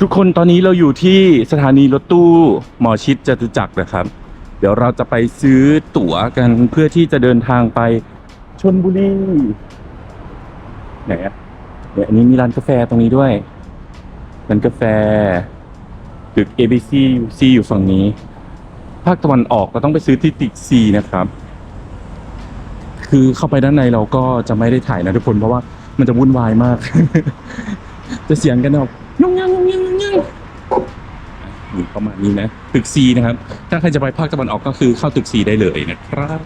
ทุกคนตอนนี้เราอยู่ที่สถานีรถตู้หมอชิดจตุจักรนะครับ เดี๋ยวเราจะไปซื้อตั๋วกันเพื่อที่จะเดินทางไปชนบุรีไหนอะเนี่ยอันนี้มีร้านกาแฟตรงนี้ด้วยร้านกาแฟตึก ABC C อยู่ฝั่งนี้ ภาคตะวันออกเราต้องไปซื้อที่ตึก C นะครับ คือเข้าไปด้านในเราก็จะไม่ได้ถ่ายนะทุกคนเพราะว่ามันจะวุ่นวายมาก จะเสียงกันแบบ ยุ่งยังยุ่งยังยุ่งยังนี่ประมาณนี้นะตึก C นะครับ ถ้าใครจะไปภาคตะวันออกก็คือเข้าตึก C ได้เลยนะครับ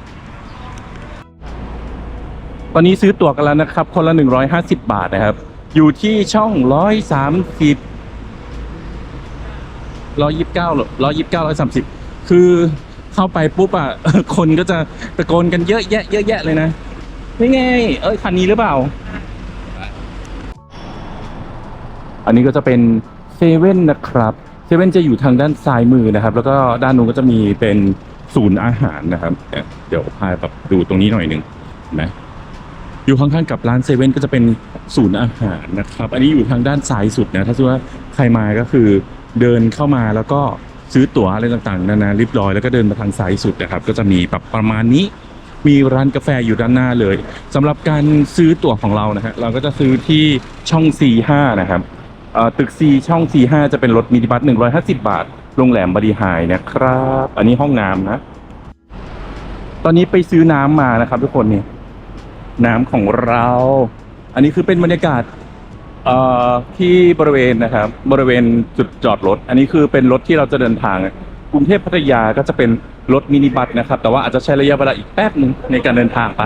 ตอนนี้ซื้อตั๋วกันแล้วนะครับ คนละ 150 บาทนะครับ อยู่ที่ช่อง130 129 129 130 คือเข้าไปปุ๊บอะคนก็จะตะโกนกันเยอะแยะเยอะแยะเลยนะนี่ไง เอ้ยคันนี้หรือเปล่า อันนี้ก็จะเป็นเซเว่นนะครับเซเว่นจะอยู่ทางด้านซ้ายมือนะครับ แล้วก็ด้านนู้นก็จะมีเป็นศูนย์อาหารนะครับ เดี๋ยวพาแบบดูตรงนี้หน่อยหนึ่งนไหมอยู่ข้างๆกับร้านเซเว่นก็จะเป็นศูนย์อาหารนะครับ อันนี้อยู่ทางด้านซ้ายสุดนะ ถ้าสมมติว่าใครมาก็คือเดินเข้ามาแล้วก็ซื้อตั๋วอะไรต่างๆนานาเรียบร้อยแล้วก็เดินมาทางซ้ายสุดนะครับ ก็จะมีแบบประมาณนี้ มีร้านกาแฟอยู่ด้านหน้าเลยสำหรับการซื้อตั๋วของเรานะฮะเราก็จะซื้อที่ช่อง C5 นะครับ ตึก C ช่อง C5 จะเป็นรถมินิบัส 150 บาท โรงแรมบริหายนะครับ อันนี้ห้องน้ำนะ ตอนนี้ไปซื้อน้ำมานะครับทุกคนนี่ น้ำของเรา อันนี้คือเป็นบรรยากาศเอ่อที่บริเวณนะครับ บริเวณจุดจอดรถ อันนี้คือเป็นรถที่เราจะเดินทาง กรุงเทพพัทยาก็จะเป็นรถมินิบัสนะครับ แต่ว่าอาจจะใช้ระยะเวลาอีกแป๊บหนึ่งในการเดินทางไป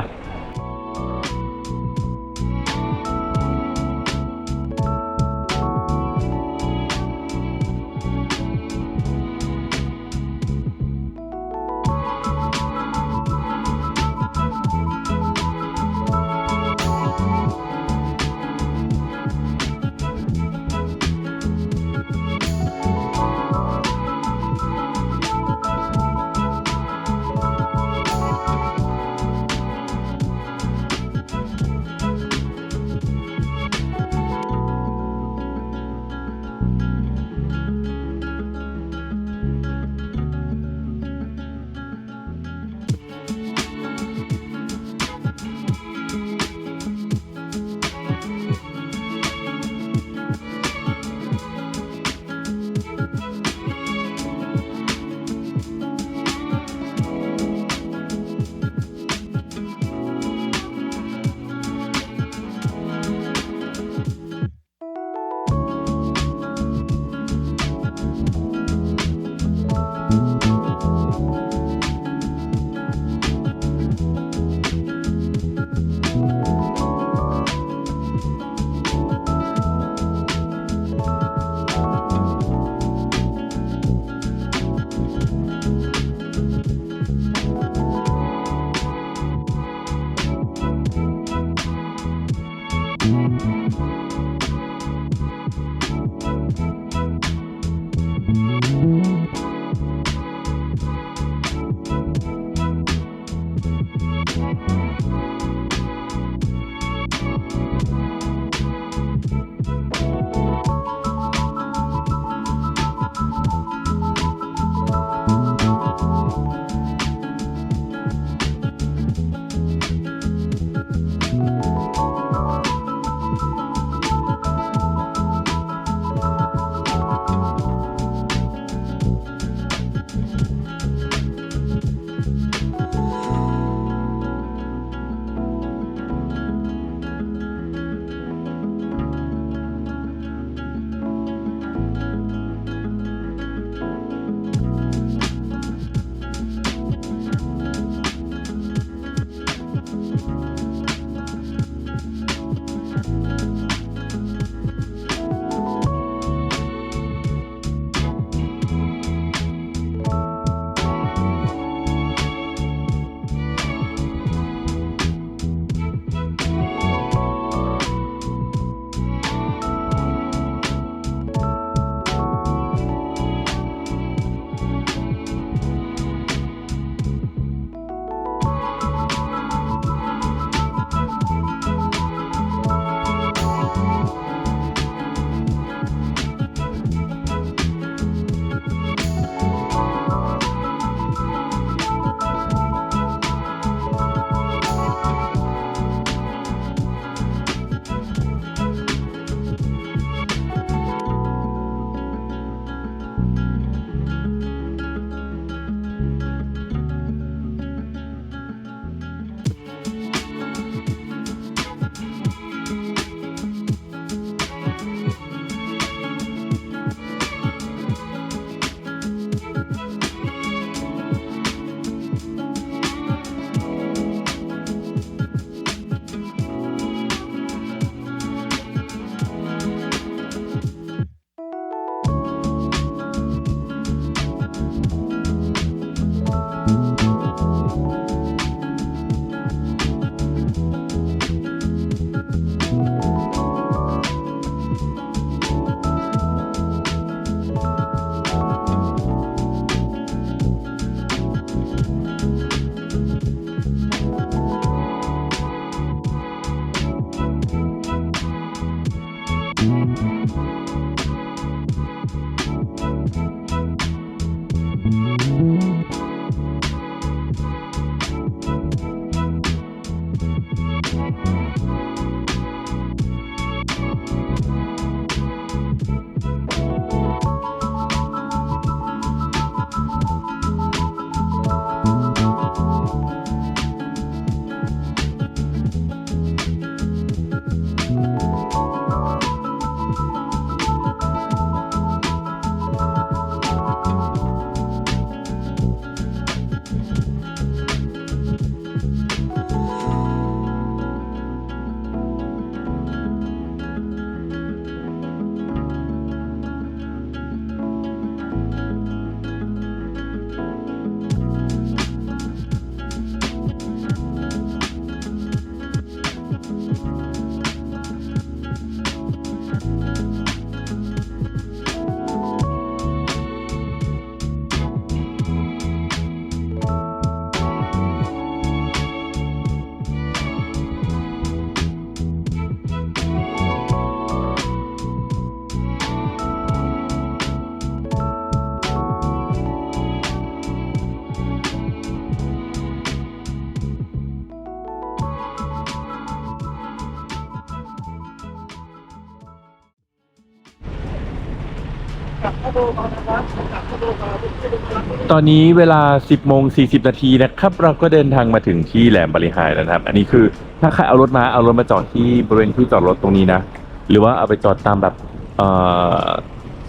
ตอนนี้เวลา 10โมง40 นาทีนะครับ เราก็เดินทางมาถึงที่แหลมบริหารแล้วนะครับ อันนี้คือถ้าใครเอารถมาเอารถมาจอดที่บริเวณที่จอดรถตรงนี้นะ หรือว่าเอาไปจอดตามแบบ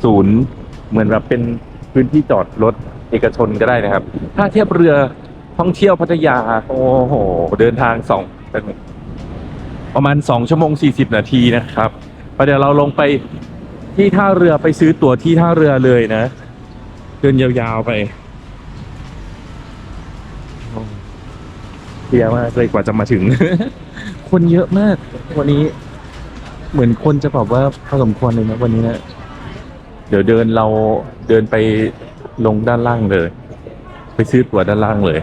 ศูนย์เหมือนแบบเป็นพื้นที่จอดรถเอกชนก็ได้นะครับ ถ้าเทียบเรือท่องเที่ยวพัทยา โอ้โห เดินทางสองประมาณ 2 ชั่วโมง 40 นาทีนะครับประเดี๋ยวเราลงไป ที่ท่าเรือไปซื้อตั๋วที่ท่าเรือเลยนะ เดินยาวๆไปเพลียมากเลยกว่าจะมาถึง คนเยอะมาก วันนี้ เหมือนคนจะแบบว่าพอสมควรเลยนะวันนี้นะเดี๋ยวเดินเราเดินไปลงด้านล่างเลย ไปซื้อตั๋วด้านล่างเลย